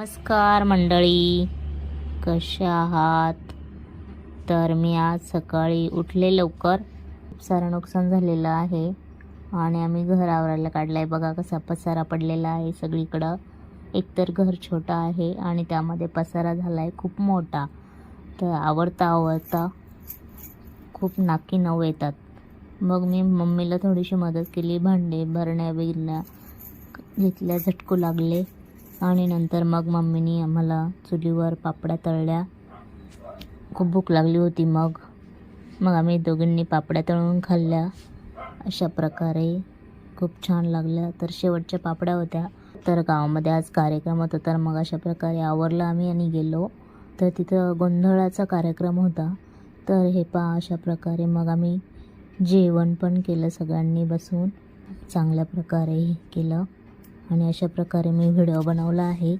नमस्कार मंडळी. कशा आहात? तर मी आज सकाळी उठले लवकर. खूप सारं नुकसान झालेलं आहे आणि आम्ही घर आवरायला काढलं आहे बघा कसा पसारा पडलेला आहे सगळीकडं. एकतर घर छोटं आहे आणि त्यामध्ये पसारा झाला आहे खूप मोठा. तर आवडता आवडता खूप नाकी नऊ येतात. मग मी मम्मीला थोडीशी मदत केली. भांडे भरण्या बिरण्या घेतल्या झटकू लागले. आणि नंतर मग मम्मीनी आम्हाला चुलीवर पापड्या तळल्या. खूप भूक लागली होती मग. मग आम्ही दोघींनी पापड्या तळून खाल्ल्या. अशा प्रकारे खूप छान लागल्या. तर शेवटच्या पापड्या होत्या. तर गावामध्ये आज कार्यक्रम होता. तर मग अशा प्रकारे आवरलं आम्ही आणि गेलो. तर तिथं गोंधळाचा कार्यक्रम होता. तर हे पहा अशा प्रकारे मग आम्ही जेवण पण केलं सगळ्यांनी बसून. चांगल्या प्रकारे केलं. आणि अशा प्रकारे मी व्हिडिओ बनवला आहे.